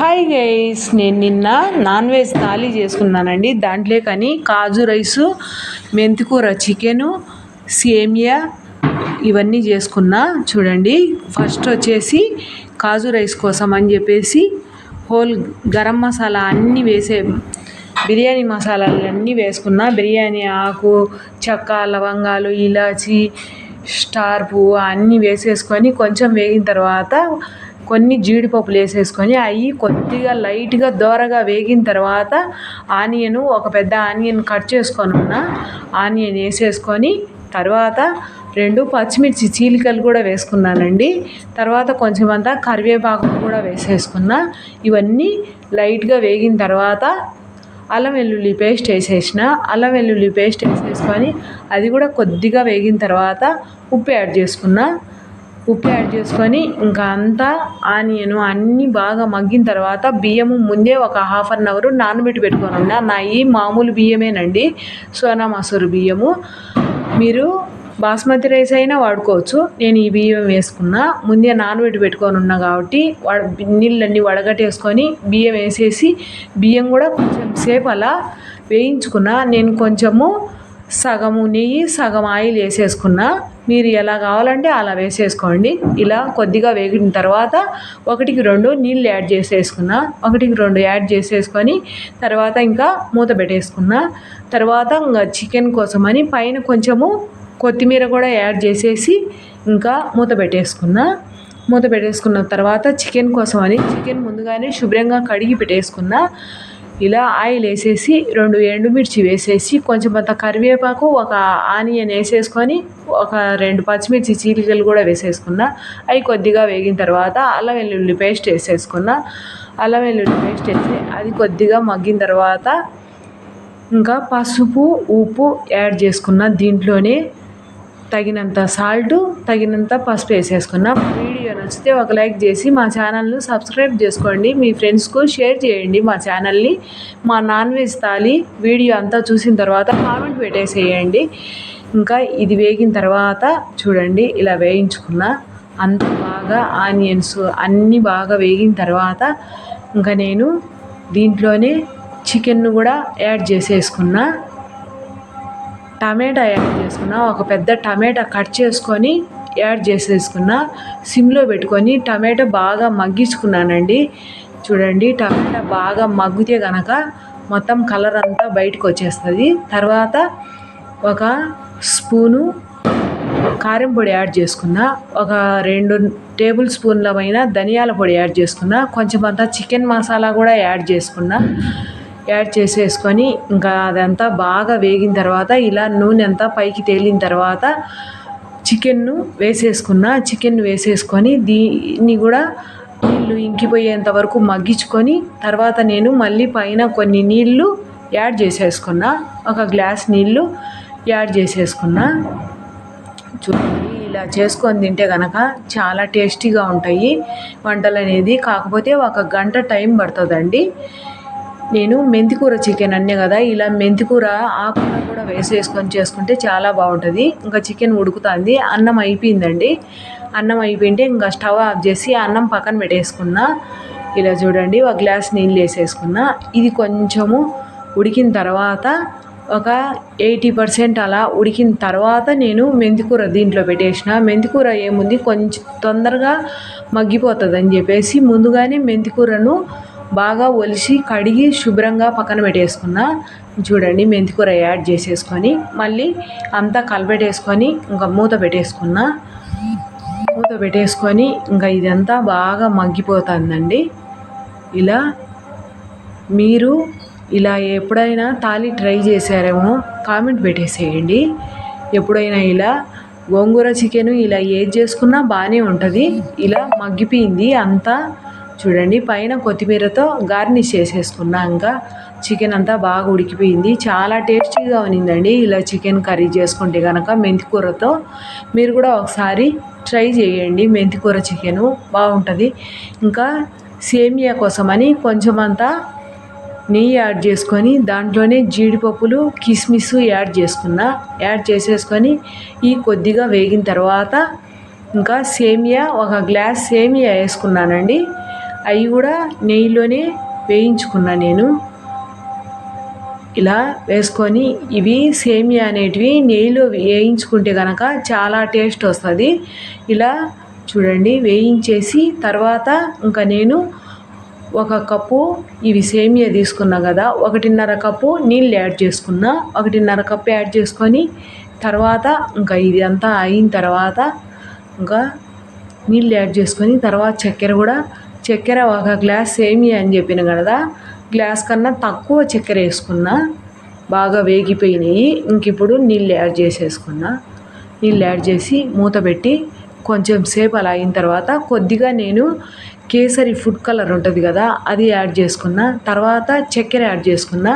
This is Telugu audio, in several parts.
హాయ్ గైస్ నేను నిన్న నాన్ వెజ్ థాలీ చేసుకున్నానండి. దాంట్లో కానీ కాజు రైసు మెంతికూర చికెను సేమియా ఇవన్నీ చేసుకున్నా. చూడండి ఫస్ట్ వచ్చేసి కాజు రైస్ కోసం అని చెప్పేసి హోల్ గరం మసాలా అన్నీ వేసే బిర్యానీ మసాలాలు అన్నీ వేసుకున్నా. బిర్యానీ ఆకు చెక్క లవంగాలు ఇలాచి స్టార్ పువ్వు అన్నీ వేసేసుకొని కొంచెం వేగిన తర్వాత కొన్ని జీడిపప్పులు వేసేసుకొని అవి కొద్దిగా లైట్గా దోరగా వేగిన తర్వాత ఆనియన్ ఒక పెద్ద ఆనియన్ కట్ చేసుకొని ఉన్న ఆనియన్ వేసేసుకొని తర్వాత రెండు పచ్చిమిర్చి చీలికలు కూడా వేసుకున్నానండి. తర్వాత కొంచెం అంతా కరివేపాకు కూడా వేసేసుకున్నా. ఇవన్నీ లైట్గా వేగిన తర్వాత అల్లం వెల్లుల్లి పేస్ట్ వేసేసిన. అల్లం వెల్లుల్లి పేస్ట్ వేసేసుకొని అది కూడా కొద్దిగా వేగిన తర్వాత ఉప్పు యాడ్ చేసుకున్నా. ఉప్పు యాడ్ చేసుకొని ఇంకా అంతా ఆనియన్ అన్నీ బాగా మగ్గిన తర్వాత బియ్యము ముందే ఒక హాఫ్ అన్ అవర్ నానబెట్టి పెట్టుకొని ఉన్నా నా ఈ మామూలు బియ్యమేనండి. సోనా మసూరు బియ్యము. మీరు బాస్మతి రైస్ అయినా వాడుకోవచ్చు. నేను ఈ బియ్యం వేసుకున్నా. ముందే నానబెట్టి పెట్టుకొని ఉన్నా కాబట్టి వడ నీళ్ళన్నీ వడగట్టేసుకొని బియ్యం వేసేసి బియ్యం కూడా కొంచెం సేపు అలా వేయించుకున్నా. నేను కొంచెము సగము నెయ్యి సగం ఆయిల్ వేసేసుకున్నా. మీరు ఎలా కావాలంటే అలా వేసేసుకోండి. ఇలా కొద్దిగా వేగిన తర్వాత ఒకటికి రెండు నీళ్ళు యాడ్ చేసేసుకున్నా ఒకటికి రెండు యాడ్ చేసేసుకొని తర్వాత ఇంకా మూత పెట్టేసుకున్నా తర్వాత ఇంకా చికెన్ కోసమని పైన కొంచెము కొత్తిమీర కూడా యాడ్ చేసేసి ఇంకా మూత పెట్టేసుకున్నా. మూత పెట్టేసుకున్న తర్వాత చికెన్ కోసం అని చికెన్ ముందుగానే శుభ్రంగా కడిగి పెట్టేసుకున్నా. ఇలా ఆయిల్ వేసేసి రెండు ఎండుమిర్చి వేసేసి కొంచెం అంత కరివేపాకు ఒక ఆనియన్ వేసేసుకొని ఒక రెండు పచ్చిమిర్చి చీలికలు కూడా వేసేసుకున్నా. అవి కొద్దిగా వేగిన తర్వాత అల్లం వెల్లుల్లి పేస్ట్ వేసేసుకున్నా. అల్లం వెల్లుల్లి పేస్ట్ వేసి అది కొద్దిగా మగ్గిన తర్వాత ఇంకా పసుపు ఉప్పు యాడ్ చేసుకున్న దీంట్లోనే తగినంత సాల్ట్ తగినంత పసుపు వేసేసుకున్నాం. వీడియో నచ్చితే ఒక లైక్ చేసి మా ఛానల్ను సబ్స్క్రైబ్ చేసుకోండి. మీ ఫ్రెండ్స్కు షేర్ చేయండి మా ఛానల్ని. మా నాన్ వెజ్ తాలి వీడియో అంతా చూసిన తర్వాత కామెంట్ పెట్టేసేయండి. ఇంకా ఇది వేగిన తర్వాత చూడండి ఇలా వేయించుకున్న అంత బాగా ఆనియన్స్ అన్నీ బాగా వేగిన తర్వాత ఇంకా నేను దీంట్లోనే చికెన్ను కూడా యాడ్ చేసేసుకున్నా. టమాటా యాడ్ చేసుకున్న ఒక పెద్ద టమాటా కట్ చేసుకొని యాడ్ చేసేసుకున్న సిమ్లో పెట్టుకొని టమాటా బాగా మగ్గించుకున్నానండి. చూడండి టమాటా బాగా మగ్గితే కనుక మొత్తం కలర్ అంతా బయటకు వచ్చేస్తుంది. తర్వాత ఒక స్పూను కారం పొడి యాడ్ చేసుకున్న ఒక రెండు టేబుల్ స్పూన్ల పైన ధనియాల పొడి యాడ్ చేసుకున్న కొంచెం అంతా చికెన్ మసాలా కూడా యాడ్ చేసుకున్న. యాడ్ చేసేసుకొని ఇంకా అదంతా బాగా వేగిన తర్వాత ఇలా నూనె అంతా పైకి తేలిన తర్వాత చికెన్ను వేసేసుకున్న చికెన్ వేసేసుకొని దీన్ని కూడా నీళ్ళు ఇంకిపోయేంత వరకు మగ్గించుకొని తర్వాత నేను మళ్ళీ పైన కొన్ని నీళ్ళు యాడ్ చేసేసుకున్న. ఒక గ్లాస్ నీళ్ళు యాడ్ చేసేసుకున్నా. చూడండి ఇలా చేసుకొని తింటే కనుక చాలా టేస్టీగా ఉంటాయి వంటలు అనేది కాకపోతే ఒక గంట టైం పడుతుందండి. నేను మెంతికూర చికెన్ అన్నే కదా ఇలా మెంతికూర ఆకుకూర కూడా వేసేసుకొని చేసుకుంటే చాలా బాగుంటుంది. ఇంకా చికెన్ ఉడుకుతుంది అన్నం అయిపోయిందండి. అన్నం అయిపోయింటే ఇంకా స్టవ్ ఆఫ్ చేసి అన్నం పక్కన పెట్టేసుకున్నా. ఇలా చూడండి ఒక గ్లాస్ నీళ్ళు వేసేసుకున్నా. ఇది కొంచెము ఉడికిన తర్వాత ఒక ఎయిటీ పర్సెంట్ అలా ఉడికిన తర్వాత నేను మెంతికూర దీంట్లో పెట్టేసిన. మెంతికూర ఏముంది కొంచెం తొందరగా మగ్గిపోతుంది అని చెప్పేసి ముందుగానే మెంతికూరను బాగా ఒలిసి కడిగి శుభ్రంగా పక్కన పెట్టేసుకున్న చూడండి మెంతికూర యాడ్ చేసేసుకొని మళ్ళీ అంతా కలపెట్టేసుకొని ఇంకా మూత పెట్టేసుకున్న. మూత పెట్టేసుకొని ఇంకా ఇదంతా బాగా మగ్గిపోతుందండి. ఇలా మీరు ఇలా ఎప్పుడైనా తాలి ట్రై చేశారేమో కామెంట్ పెట్టేసేయండి. ఎప్పుడైనా ఇలా గోంగూర చికెన్ ఇలా ఏది చేసుకున్నా బాగానే ఉంటుంది. ఇలా మగ్గిపోయింది అంతా. చూడండి. పైన కొత్తిమీరతో గార్నిష్ చేసేసుకున్నాక ఇంకా చికెన్ అంతా బాగా ఉడికిపోయింది. చాలా టేస్టీగా ఉన్నిందండి. ఇలా చికెన్ కర్రీ చేసుకుంటే కనుక మెంతికూరతో మీరు కూడా ఒకసారి ట్రై చేయండి. మెంతికూర చికెను బాగుంటుంది. ఇంకా సేమియా కోసమని కొంచెం అంతా నెయ్యి యాడ్ చేసుకొని దాంట్లోనే జీడిపప్పులు కిస్మిస్ యాడ్ చేసుకున్నా. యాడ్ చేసేసుకొని ఈ కొద్దిగా వేగిన తర్వాత ఇంకా సేమియా ఒక గ్లాస్ సేమియా వేసుకున్నానండి. అవి కూడా నెయ్యిలోనే వేయించుకున్నా నేను. ఇలా వేసుకొని ఇవి సేమియా అనేటివి నెయ్యిలో వేయించుకుంటే కనుక చాలా టేస్ట్ వస్తుంది. ఇలా చూడండి వేయించేసి తర్వాత ఇంకా నేను ఒక కప్పు ఇవి సేమియా తీసుకున్నా కదా ఒకటిన్నర కప్పు నీళ్ళు యాడ్ చేసుకున్నా ఒకటిన్నర కప్పు యాడ్ చేసుకొని తర్వాత ఇంకా ఇది అంతా అయిన తర్వాత ఇంకా నీళ్ళు యాడ్ చేసుకొని తర్వాత చక్కెర కూడా చక్కెర ఒక గ్లాస్ సేమియా అని చెప్పిన కదా గ్లాస్ కన్నా తక్కువ చక్కెర వేసుకున్నా బాగా వేగిపోయినాయి. ఇంక ఇప్పుడు నీళ్ళు యాడ్ చేసేసుకున్నా. నీళ్ళు యాడ్ చేసి మూత పెట్టి కొంచెం సేపు అలా అయిన తర్వాత కొద్దిగా నేను కేసరి ఫుడ్ కలర్ ఉంటుంది కదా అది యాడ్ చేసుకున్న. తర్వాత చక్కెర యాడ్ చేసుకున్న.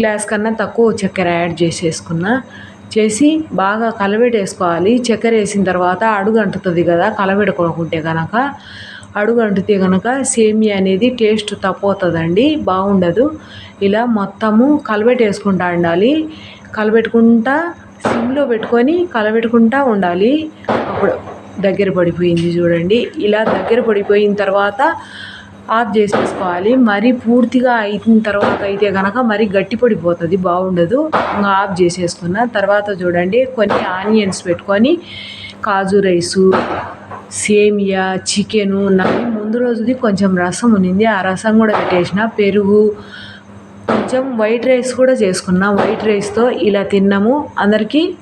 గ్లాస్ కన్నా తక్కువ చక్కెర యాడ్ చేసేసుకున్న. చేసి బాగా కలబెట్టేసుకోవాలి. చక్కెర వేసిన తర్వాత అడుగు అంటుతుంది కదా కలబెట్టుకోకుంటే కనుక. అడుగు అంటితే కనుక సేమియా అనేది టేస్ట్ తప్పవుతుందండి బాగుండదు. ఇలా మొత్తము కలబెట్టేసుకుంటా ఉండాలి. కలబెట్టుకుంటా సిమ్లో పెట్టుకొని కలబెట్టుకుంటా ఉండాలి. అప్పుడు దగ్గర పడిపోయింది చూడండి. ఇలా దగ్గర పడిపోయిన తర్వాత ఆఫ్ చేసేసుకోవాలి. మరీ పూర్తిగా అయిన తర్వాత అయితే కనుక మరి గట్టి పడిపోతుంది బాగుండదు. ఇంకా ఆఫ్ చేసేసుకున్న తర్వాత చూడండి కొన్ని ఆనియన్స్ పెట్టుకొని కాజు రైసు సేమియా చికెను నాకు ముందు రోజుది కొంచెం రసం ఉన్నింది. ఆ రసం కూడా పెట్టేసిన. పెరుగు కొంచెం వైట్ రైస్ కూడా చేసుకున్నా. వైట్ రైస్తో ఇలా తిన్నాము. అందరికీ